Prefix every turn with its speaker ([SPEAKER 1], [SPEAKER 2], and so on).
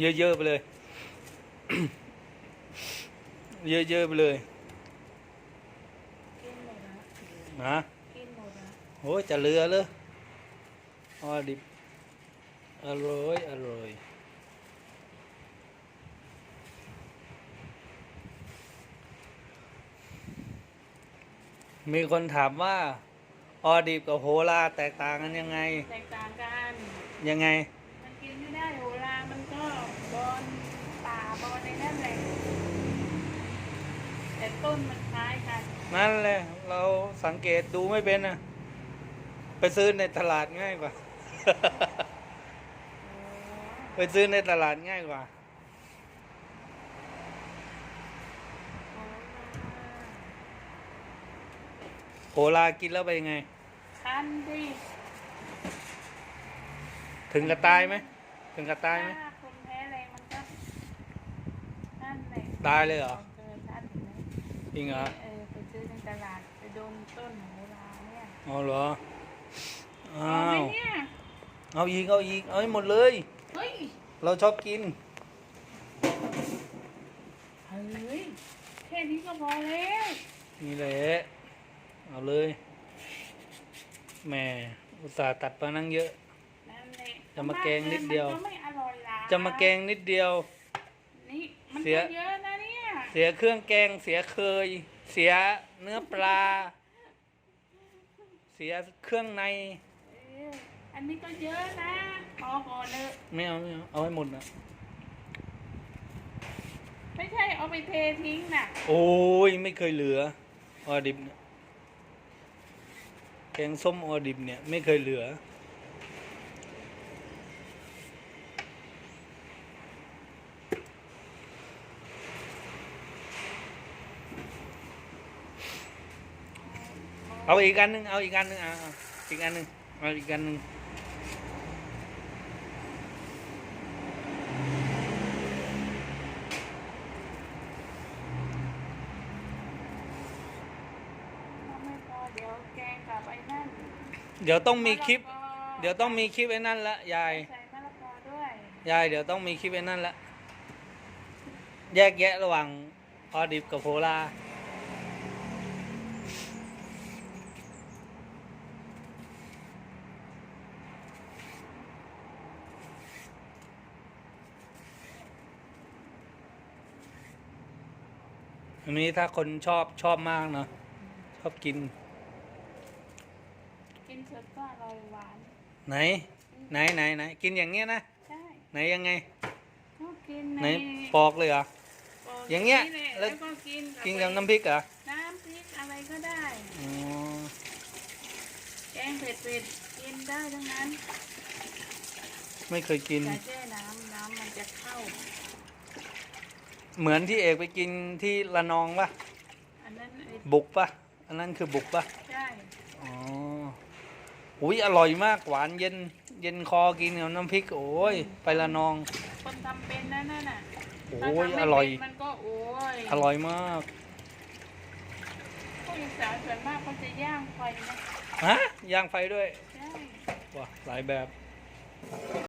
[SPEAKER 1] เยอะๆไปเลย เยอะๆไปเลย
[SPEAKER 2] กินหมดละ
[SPEAKER 1] นะ
[SPEAKER 2] กินหมดละ
[SPEAKER 1] โอ้ยจะเหลือเลยออดิบอร่อยอร่อยมีคนถามว่า ออดิบกับโหราแตกต่างกันยังไง
[SPEAKER 2] แตกต่างกัน
[SPEAKER 1] ยังไง
[SPEAKER 2] มันกินไม่ได้โหรามันก็บอนป่าบอนในนั่นแหละแต่ต้นมันคล้ายกัน
[SPEAKER 1] นั่นแหละเราสังเกตดูไม่เป็นนะไปซื้อในตลาดง่ายกว่า ไปซื้อในตลาดง่ายกว่าโหรากินแล้วไปนยังไง
[SPEAKER 2] คันดิ
[SPEAKER 1] ถึงกับตายไหม ถึงกับตายไหม
[SPEAKER 2] ถ้าคนแพ้แรงมันก็นั่นแหละ
[SPEAKER 1] ตายเลยเหรอ จริงเหรอ
[SPEAKER 2] เออไปซื้อในตลาดไปโดนต้นโหราเนี่ย
[SPEAKER 1] เอาเหรอ อ้า
[SPEAKER 2] เอาไหม
[SPEAKER 1] ว
[SPEAKER 2] เนี่ย
[SPEAKER 1] เอาอีก เอาอีก เอาให้หมดเลย
[SPEAKER 2] เฮ้ย
[SPEAKER 1] เราชอบกิน
[SPEAKER 2] เฮ้ยแค่นี้ก็พอแล้ว
[SPEAKER 1] นี่แหละ เอาเลยแหม่อุตส่าห์ตัดมานั่งเยอะ
[SPEAKER 2] นั่นแหละ
[SPEAKER 1] จะมาแกงนิดเดียว
[SPEAKER 2] มันก็ไม่อร่อยหลาย
[SPEAKER 1] จะมาแกงนิดเดียว
[SPEAKER 2] นี่มัน
[SPEAKER 1] เสีย
[SPEAKER 2] ก็เยอะนะ เนี่ย
[SPEAKER 1] เสียเครื่องแกง เสียเคย เสียเนื้อปลา เสียเครื่องใน
[SPEAKER 2] เอออันนี้ก็เยอะนะพอก่อนเลย
[SPEAKER 1] ไม่เอาไม่เอาเอาให้หมดนะ
[SPEAKER 2] ไม่ใช่เอาไปเททิ้งน่ะ
[SPEAKER 1] โอ้ยไม่เคยเหลือออดิบเนี่ยแกงส้มออดิบเนี่ย ไม่เคยเหลือ เอาอีกอันหนึ่งเอาอีกอันหนึ่งเอาเอาอีกอันหนึ่งเอาอีกอันหนึ่ง
[SPEAKER 2] ถ้าไม่พอเดี๋ยวแกงกับไอ้นั่น
[SPEAKER 1] เดี๋ยวต้องมีคลิป
[SPEAKER 2] มะละก
[SPEAKER 1] เดี๋ยวต้องมีคลิปไอ้นั่นละยาย
[SPEAKER 2] ใส่มะละกอด้วย
[SPEAKER 1] ยายเดี๋ยวต้องมีคลิปไอ้นั่นละแยกแยะระหว่างออดิบกับโพลา อันนี้ถ้าคนชอบชอบมากเนาะชอบกิน
[SPEAKER 2] กินสดก็อร่อยหวาน
[SPEAKER 1] ไหน ไหนไหนไหนกินอย่างเงี้ยนะ
[SPEAKER 2] ใช่
[SPEAKER 1] ไหนยังไง
[SPEAKER 2] ก็กิน
[SPEAKER 1] ไหน
[SPEAKER 2] ใน
[SPEAKER 1] ปอกเลยเหรอ
[SPEAKER 2] ปก
[SPEAKER 1] อย่างเงี้ย
[SPEAKER 2] นี่แหละ
[SPEAKER 1] แล้
[SPEAKER 2] แล้ว วก็กิน
[SPEAKER 1] กินกับน้ำพริกเหรอ
[SPEAKER 2] น้ำพริกอะไรก็ได้
[SPEAKER 1] อ๋อ
[SPEAKER 2] แกงเผ็ดๆกินได้ทั้งนั้น
[SPEAKER 1] ไม่เคยกิน
[SPEAKER 2] แต่แช่น้ำน้ำมันจะเข้า
[SPEAKER 1] เหมือนที่เอกไปกินที่ละนองปะ
[SPEAKER 2] อันนั้นไอ้
[SPEAKER 1] บุกปะอันนั้นคือบุกปะ
[SPEAKER 2] ใช่
[SPEAKER 1] อ๋ออุ้ยอร่อยมากหวานเย็นเย็นคอกินกับน้ำพริก โอ้ยไปละนอง
[SPEAKER 2] คนทำเป็นนั่นน่ะ
[SPEAKER 1] โอ้ย
[SPEAKER 2] ถ้าทำไม่
[SPEAKER 1] อร่อย
[SPEAKER 2] เป็นมันก็โอ้ย
[SPEAKER 1] อร่อยมาก
[SPEAKER 2] พวกอีสานส่วนมากเขาจะย่างไฟนะ
[SPEAKER 1] ฮะย่างไฟด้วย
[SPEAKER 2] ใช่
[SPEAKER 1] ว้าหลายแบบ